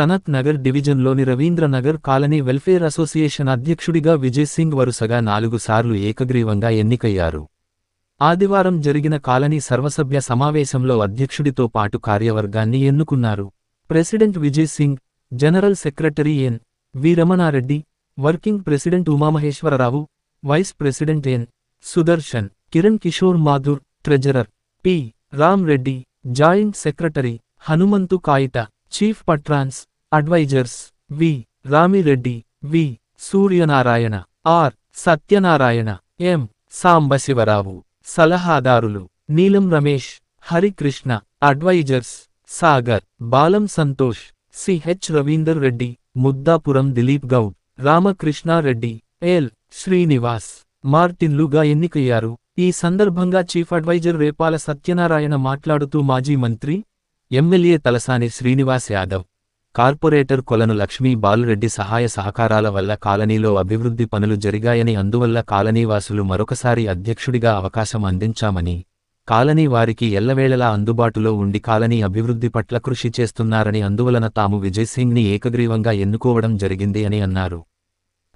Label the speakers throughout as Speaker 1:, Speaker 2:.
Speaker 1: సనత్ నగర్ డివిజన్లోని Ravindra Nagar colony welfare association అధ్యక్షుడిగా విజయ్ సింగ్ వరుసగా నాలుగు సార్లు ఏకగ్రీవంగా ఎన్నికయ్యారు. ఆదివారం జరిగిన కాలనీ సర్వసభ్య సమావేశంలో అధ్యక్షుడితో పాటు కార్యవర్గాన్ని ఎన్నుకున్నారు. President Vijay Singh general secretary N. V. Ramanareddy working president Umamaheswararao vice president N. Sudarshan Kiran Kishore Madhur treasurer P. Ram Reddy joint secretary Hanumanthu Kayitha chief patrons advisors V Ramireddy V Suryanarayana R Satyanarayana M Sambasivarao సలహాదారులు Neelam Ramesh Harikrishna advisors Sagar Balam Santosh CH Ravinder Reddy Muddapuram Dilip Goud Ramakrishnareddy L Srinivas మార్టిన్లుగా ఎన్నికయ్యారు. ఈ సందర్భంగా chief advisor Repala Satyanarayana మాట్లాడుతూ మాజీ మంత్రి MLA Talasani Srinivas Yadav corporator Kolanu Lakshmi బాలురెడ్డి సహాయ సహకారాల వల్ల కాలనీలో అభివృద్ధి పనులు జరిగాయని అందువల్ల కాలనీవాసులు మరొకసారి అధ్యక్షుడిగా అవకాశం అందించామని కాలనీ వారికి ఎల్లవేళలా అందుబాటులో ఉండి కాలనీ అభివృద్ధి పట్ల కృషి చేస్తున్నారని అందువలన తాము విజయ్సింగ్ని ఏకగ్రీవంగా ఎన్నుకోవడం జరిగింది అని అన్నారు.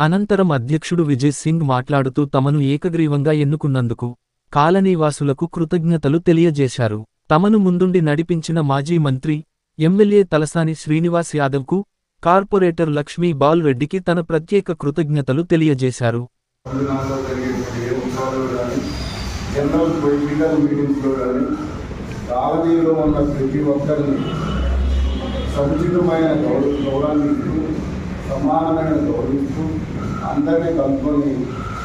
Speaker 1: అనంతరం అధ్యక్షుడు విజయ్ సింగ్ మాట్లాడుతూ తమను ఏకగ్రీవంగా ఎన్నుకున్నందుకు కాలనీవాసులకు కృతజ్ఞతలు తెలియజేశారు. తమను ముందుండి నడిపించిన మాజీ మంత్రి ఎమ్మెల్యే తలసాని శ్రీనివాస్ యాదవ్కు కార్పొరేటర్ లక్ష్మీ బాల్ రెడ్డికి తన ప్రత్యేక కృతజ్ఞతలు తెలియజేశారు.
Speaker 2: సముచితమైన సమానమైన గౌరవిస్తూ అందరినీ కలుపుకొని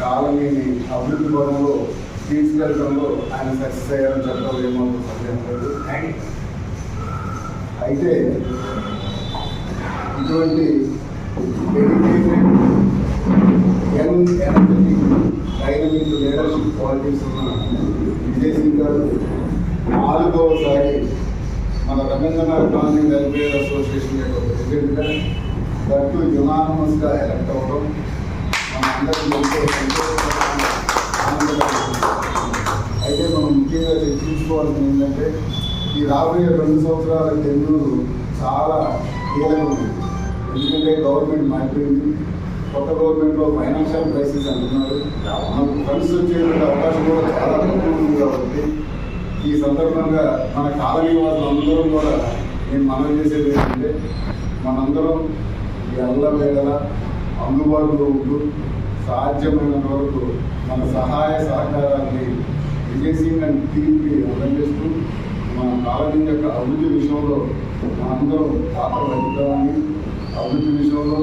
Speaker 2: కాలనీని అభివృద్ధి పరంలో తీసుకెళ్ళడంలో ఆయన సక్సెస్ అయ్యారని చెప్పడం ఏమాత్రం సందేహం లేదు. అయితే ఇటువంటి dedicated young energetic dynamic leadership qualities ఉన్న విజయసింగ్ గారు నాలుగవసారి మన రవీంద్రనాథ్ కాలనీ వెల్ఫేర్ అసోసియేషన్ యొక్క ప్రెసిడెంట్గా దట్టు యునానమస్గా ఎలక్ట్ అవ్వడం మన అందరికీ ఎంతో సంతోషంగా అయితే మనం ముఖ్యంగా చర్చించుకోవాల్సింది ఏంటంటే ఈ రాబోయే రెండు సంవత్సరాల టెన్యూరు చాలా కీలకం ఎందుకంటే గవర్నమెంట్ మారిపోయింది. కొత్త గవర్నమెంట్లో ఫైనాన్షియల్ క్రైసిస్ అంటున్నారు. మనకు ఫండ్స్ వచ్చేటువంటి అవకాశం కూడా చాలా తక్కువ ఉంది కాబట్టి ఈ సందర్భంగా మన కాలనీ వాళ్ళందరం కూడా నేను మనం చేసేది ఏంటంటే మనందరం ఎల్ల వేళలా అందుబాటులో ఉంటూ సాధ్యమైనంత వరకు మన సహాయ సహకారాన్ని విజయ్ అండ్ టీంకి అందజేస్తూ మన కాలనీ యొక్క అభివృద్ధి విషయంలో మనందరం పాత్ర వహిద్దామని అభివృద్ధి విషయంలో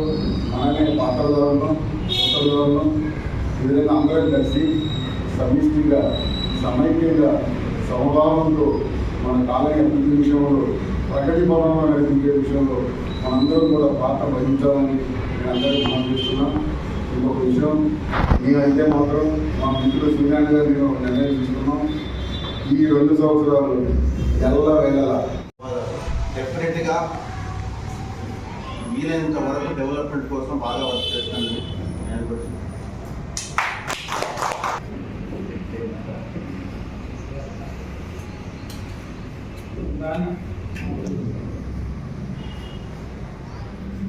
Speaker 2: మనమే పాత్రదారులను పాత్రదారులను ఈ విధంగా అందరం కలిసి సమిష్టిగా సమైక్యంగా సమభావంతో మన కాలనీ అభివృద్ధి విషయంలో ప్రగతి భవనంలో నడిపించే విషయంలో మనందరం కూడా పాత్ర వహించాలని నేను అందరికీ మనం చేస్తున్నాం. ఇంకొక విషయం నేనైతే మాత్రం మా మిత్రులు సూర్యాన్ని గారు నేను ఒక నిర్ణయం తీసుకున్నాం. ఈ రెండు సంవత్సరాలు ఎల్ల వేళలా
Speaker 3: డెఫినెట్గా వీలైనంత వరకు డెవలప్మెంట్ కోసం బాగా వర్క్ చేస్తాను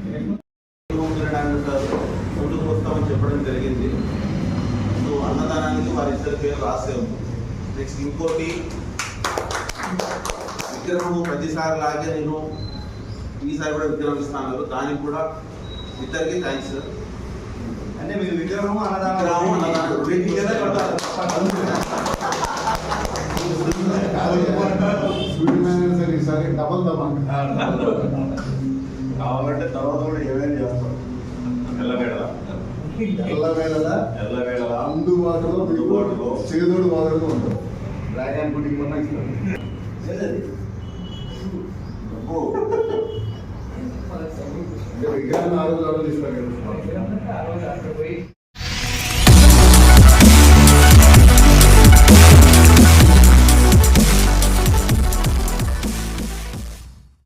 Speaker 3: నేను ముందుకు వస్తామని చెప్పడం జరిగింది. సో అన్నదానానికి వారి ఇద్దరి పేరు రాసే ఉంది నెక్స్ట్ ఇంకోటి విగ్రహము ప్రతిసారి లాగే నేను ఈసారి కూడా విగ్రహం ఇస్తాను. దానికి కూడా ఇద్దరికి థ్యాంక్స్ సార్
Speaker 4: అంటే మీరు విగ్రహం
Speaker 3: విగ్రహం, అన్నదానం. రెండింటి కింద కట్టాలి.
Speaker 2: స్వీట్ మేనేజర్ ఈసారి డబల్ దమా
Speaker 4: కావాలంటే తర్వాత కూడా ఏమేమి చేస్తాం?
Speaker 2: అందుబాటులో
Speaker 4: అందుబాటులో.
Speaker 2: చేదోడు వాదోడు ఉంటాం డ్రాగన్ పుట్టింగ్ మొన్న ఇస్తాం అంటే విజ్ఞాన ఆరోగ్యాలు ఇస్తారు కదా.